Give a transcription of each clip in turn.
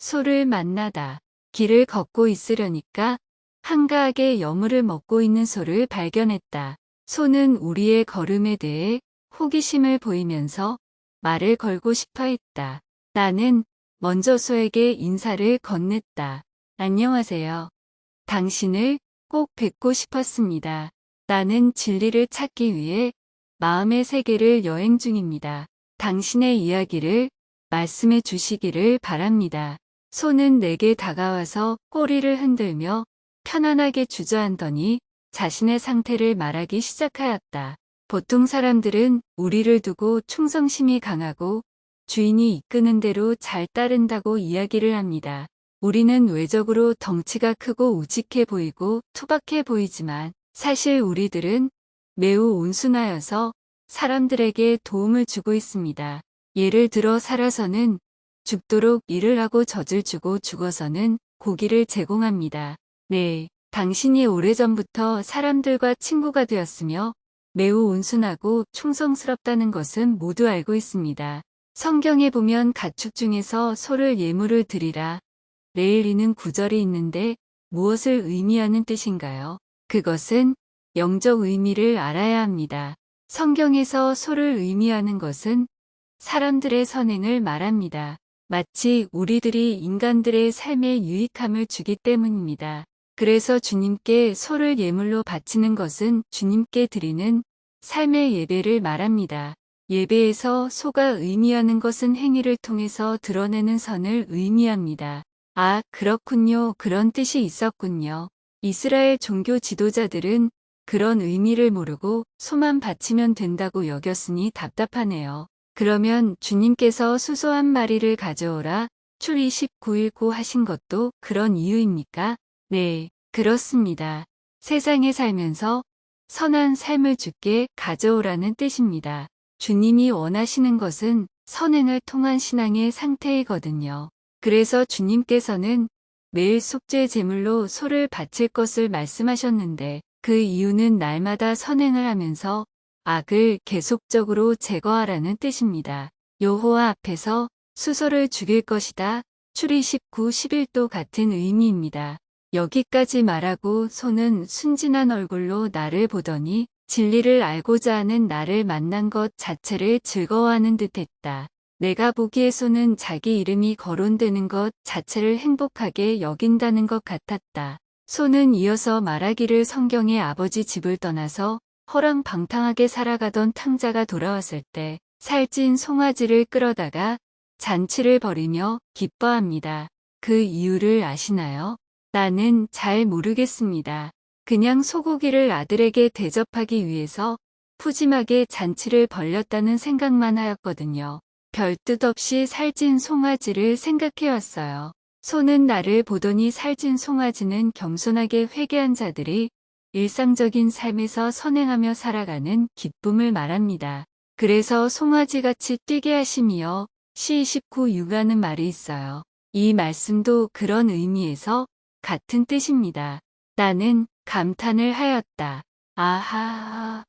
소를 만나다. 길을 걷고 있으려니까 한가하게 여물을 먹고 있는 소를 발견했다. 소는 우리의 걸음에 대해 호기심을 보이면서 말을 걸고 싶어 했다. 나는 먼저 소에게 인사를 건넸다. 안녕하세요. 당신을 꼭 뵙고 싶었습니다. 나는 진리를 찾기 위해 마음의 세계를 여행 중입니다. 당신의 이야기를 말씀해 주시기를 바랍니다. 소는 내게 다가와서 꼬리를 흔들며 편안하게 주저앉더니 자신의 상태를 말하기 시작하였다. 보통 사람들은 우리를 두고 충성심이 강하고 주인이 이끄는 대로 잘 따른다고 이야기를 합니다. 우리는 외적으로 덩치가 크고 우직해 보이고 투박해 보이지만 사실 우리들은 매우 온순하여서 사람들에게 도움을 주고 있습니다. 예를 들어 살아서는 죽도록 일을 하고 젖을 주고 죽어서는 고기를 제공합니다. 네, 당신이 오래전부터 사람들과 친구가 되었으며 매우 온순하고 충성스럽다는 것은 모두 알고 있습니다. 성경에 보면 가축 중에서 소를 예물을 드리라 레일리는 구절이 있는데 무엇을 의미하는 뜻인가요? 그것은 영적 의미를 알아야 합니다. 성경에서 소를 의미하는 것은 사람들의 선행을 말합니다. 마치 우리들이 인간들의 삶에 유익함을 주기 때문입니다. 그래서 주님께 소를 예물로 바치는 것은 주님께 드리는 삶의 예배를 말합니다. 예배에서 소가 의미하는 것은 행위를 통해서 드러내는 선을 의미합니다. 아, 그렇군요. 그런 뜻이 있었군요. 이스라엘 종교 지도자들은 그런 의미를 모르고 소만 바치면 된다고 여겼으니 답답하네요. 그러면 주님께서 수소 한 마리를 가져오라 출 29일 고 하신 것도 그런 이유입니까? 네, 그렇습니다. 세상에 살면서 선한 삶을 주께 가져오라는 뜻입니다. 주님이 원하시는 것은 선행을 통한 신앙의 상태이거든요. 그래서 주님께서는 매일 속죄 제물로 소를 바칠 것을 말씀하셨는데 그 이유는 날마다 선행을 하면서 악을 계속적으로 제거하라는 뜻입니다. 여호와 앞에서 수소를 죽일 것이다. 출이 19, 11도 같은 의미입니다. 여기까지 말하고 소는 순진한 얼굴로 나를 보더니 진리를 알고자 하는 나를 만난 것 자체를 즐거워하는 듯했다. 내가 보기에 소는 자기 이름이 거론되는 것 자체를 행복하게 여긴다는 것 같았다. 소는 이어서 말하기를 성경의 아버지 집을 떠나서 허랑방탕하게 살아가던 탕자가 돌아왔을 때 살찐 송아지를 끌어다가 잔치를 벌이며 기뻐합니다. 그 이유를 아시나요? 나는 잘 모르겠습니다. 그냥 소고기를 아들에게 대접하기 위해서 푸짐하게 잔치를 벌렸다는 생각만 하였거든요. 별뜻 없이 살찐 송아지를 생각해왔어요. 소는 나를 보더니 살찐 송아지는 겸손하게 회개한 자들이 일상적인 삶에서 선행하며 살아가는 기쁨을 말합니다. 그래서 송아지같이 뛰게 하심이여 시29 육아는 말이 있어요. 이 말씀도 그런 의미에서 같은 뜻입니다. 나는 감탄을 하였다. 아하,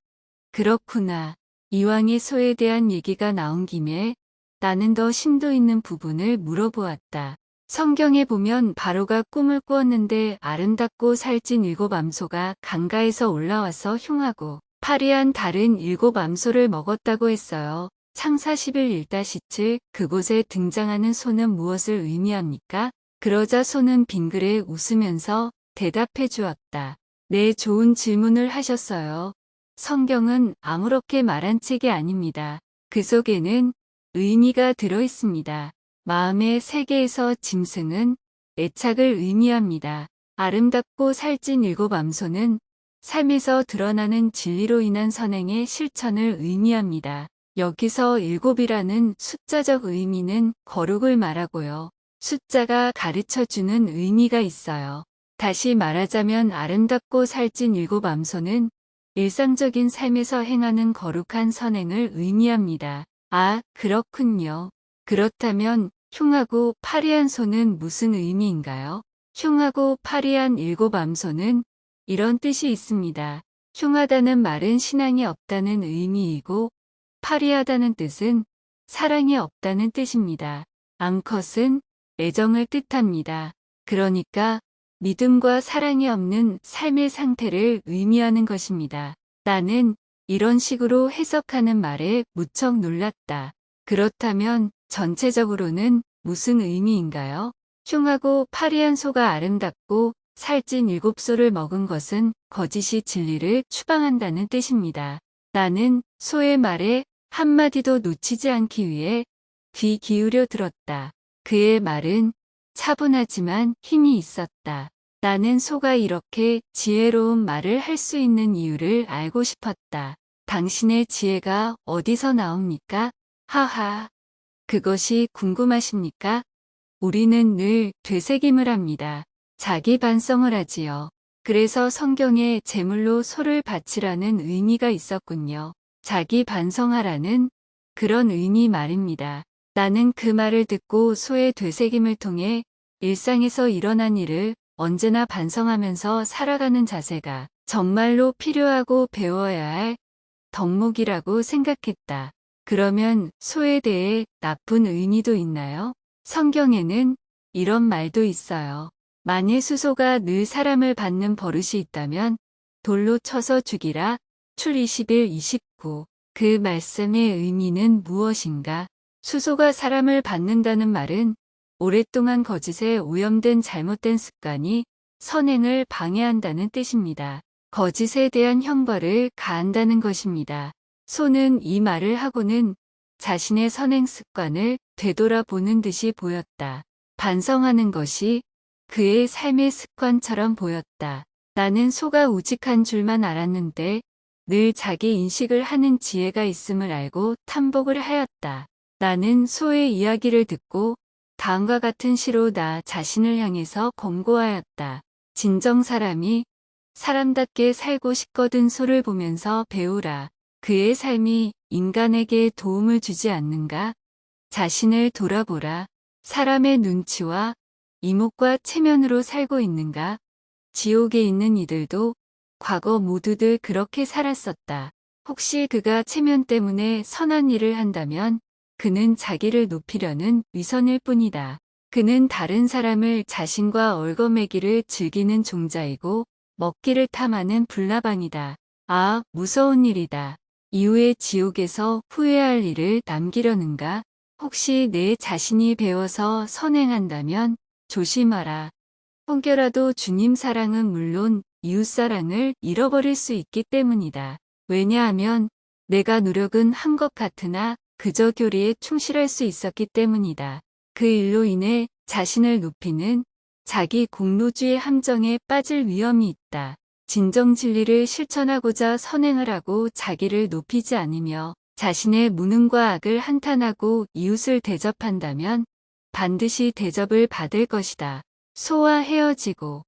그렇구나. 이왕의 소에 대한 얘기가 나온 김에 나는 더 심도 있는 부분을 물어보았다. 성경에 보면 바로가 꿈을 꾸었는데 아름답고 살찐 일곱 암소가 강가에서 올라와서 흉하고 파리한 다른 일곱 암소를 먹었다고 했어요. 창사 11 1-7 그곳에 등장하는 소는 무엇을 의미합니까? 그러자 소는 빙그레 웃으면서 대답해 주었다. 네, 좋은 질문을 하셨어요. 성경은 아무렇게 말한 책이 아닙니다. 그 속에는 의미가 들어 있습니다. 마음의 세계에서 짐승은 애착을 의미합니다. 아름답고 살찐 일곱 암소는 삶에서 드러나는 진리로 인한 선행의 실천을 의미합니다. 여기서 일곱이라는 숫자적 의미는 거룩을 말하고요. 숫자가 가르쳐주는 의미가 있어요. 다시 말하자면 아름답고 살찐 일곱 암소는 일상적인 삶에서 행하는 거룩한 선행을 의미합니다. 아, 그렇군요. 그렇다면 흉하고 파리한 소는 무슨 의미인가요? 흉하고 파리한 일곱 암소는 이런 뜻이 있습니다. 흉하다는 말은 신앙이 없다는 의미이고 파리하다는 뜻은 사랑이 없다는 뜻입니다. 암컷은 애정을 뜻합니다. 그러니까 믿음과 사랑이 없는 삶의 상태를 의미하는 것입니다. 나는 이런 식으로 해석하는 말에 무척 놀랐다. 그렇다면 전체적으로는 무슨 의미인가요? 흉하고 파리한 소가 아름답고 살찐 일곱 소를 먹은 것은 거짓이 진리를 추방한다는 뜻입니다. 나는 소의 말에 한마디도 놓치지 않기 위해 귀 기울여 들었다. 그의 말은 차분하지만 힘이 있었다. 나는 소가 이렇게 지혜로운 말을 할 수 있는 이유를 알고 싶었다. 당신의 지혜가 어디서 나옵니까? 하하. 그것이 궁금하십니까? 우리는 늘 되새김을 합니다. 자기 반성을 하지요. 그래서 성경에 제물로 소를 바치라는 의미가 있었군요. 자기 반성하라는 그런 의미 말입니다. 나는 그 말을 듣고 소의 되새김을 통해 일상에서 일어난 일을 언제나 반성하면서 살아가는 자세가 정말로 필요하고 배워야 할 덕목이라고 생각했다. 그러면 소에 대해 나쁜 의미도 있나요? 성경에는 이런 말도 있어요. 만일 수소가 늘 사람을 받는 버릇이 있다면 돌로 쳐서 죽이라. 출 21, 29. 그 말씀의 의미는 무엇인가? 수소가 사람을 받는다는 말은 오랫동안 거짓에 오염된 잘못된 습관이 선행을 방해한다는 뜻입니다. 거짓에 대한 형벌을 가한다는 것입니다. 소는 이 말을 하고는 자신의 선행 습관을 되돌아보는 듯이 보였다. 반성하는 것이 그의 삶의 습관처럼 보였다. 나는 소가 우직한 줄만 알았는데 늘 자기 인식을 하는 지혜가 있음을 알고 탐복을 하였다. 나는 소의 이야기를 듣고 다음과 같은 시로 나 자신을 향해서 권고하였다. 진정 사람이 사람답게 살고 싶거든 소를 보면서 배우라. 그의 삶이 인간에게 도움을 주지 않는가? 자신을 돌아보라. 사람의 눈치와 이목과 체면으로 살고 있는가? 지옥에 있는 이들도 과거 모두들 그렇게 살았었다. 혹시 그가 체면 때문에 선한 일을 한다면 그는 자기를 높이려는 위선일 뿐이다. 그는 다른 사람을 자신과 얼거매기를 즐기는 종자이고 먹기를 탐하는 불나방이다. 아, 무서운 일이다. 이후에 지옥에서 후회할 일을 남기려는가? 혹시 내 자신이 배워서 선행한다면 조심하라. 혹여라도 주님 사랑은 물론 이웃 사랑을 잃어버릴 수 있기 때문이다. 왜냐하면 내가 노력은 한 것 같으나 그저 교리에 충실할 수 있었기 때문이다. 그 일로 인해 자신을 높이는 자기 공로주의 함정에 빠질 위험이 있다. 진정 진리를 실천하고자 선행을 하고 자기를 높이지 않으며 자신의 무능과 악을 한탄하고 이웃을 대접한다면 반드시 대접을 받을 것이다. 소와 헤어지고